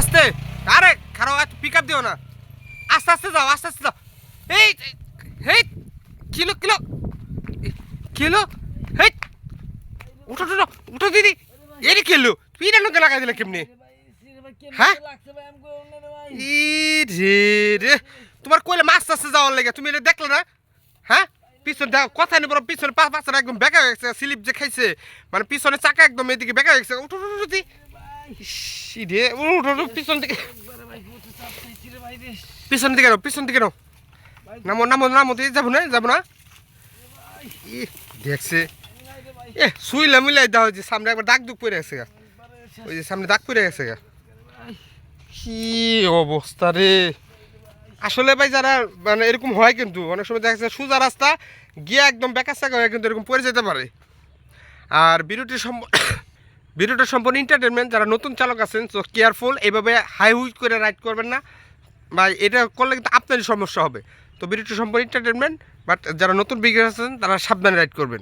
আস্তে? আরে খারাপ পিক আপ দিও না। আস্তে আস্তে যাও, আস্তে আস্তে যাও। এই, হেই, কিলো কিলো কিলো, হেই, উঠো উঠো উঠো, দিদি। এরি কিলো, তুই এটা লাগাই দিলে কেমনি? হ্যাঁ? ই রে তোমার কইলে মাছ চাষে যাওয়ার লেগে, তুমি এটা দেখলে না? হ্যাঁ? পিছনে দেখো কথা নেই বড় পিছনে পা পাঁচটা একদম বেঁকা হয়ে গেছে, স্লিপ যে খাইছে। মানে পিছনে চাকা একদম এদিকে বেঁকা হয়ে গেছে। উঠো উঠো উঠো উঠো পিছন দিকে পিছন দিকে পিছন দিকে নামো নামো নামো দিয়ে যাব না যাব না দেখছে। এ শুইলে মিলাই দেওয়া হয়েছে সামনে একবার দাগ দুগ পড়ে গেছে গা। ওই যে সামনে দাগ পড়ে গেছে গা। কি অবস্থা রে। আসলে ভাই যারা মানে এরকম হয় কিন্তু অনেক সময় দেখা যাচ্ছে সোজা রাস্তা গিয়ে একদম বেকার চাকা হয়ে কিন্তু এরকম পড়ে যেতে পারে। আর বিরুটি সম্প বিরুটি সম্পূর্ণ এন্টারটেনমেন্ট যারা নতুন চালক আছেন তো কেয়ারফুল এইভাবে হাই হুইজ করে রাইড করবেন না। বা এটা করলে কিন্তু আপনারই সমস্যা হবে। তো ভিডিওটা সম্পূর্ণ এন্টারটেনমেন্ট বাট যারা নতুন বিগ্রেস আছেন, তারা সাবধানে রাইড করবেন।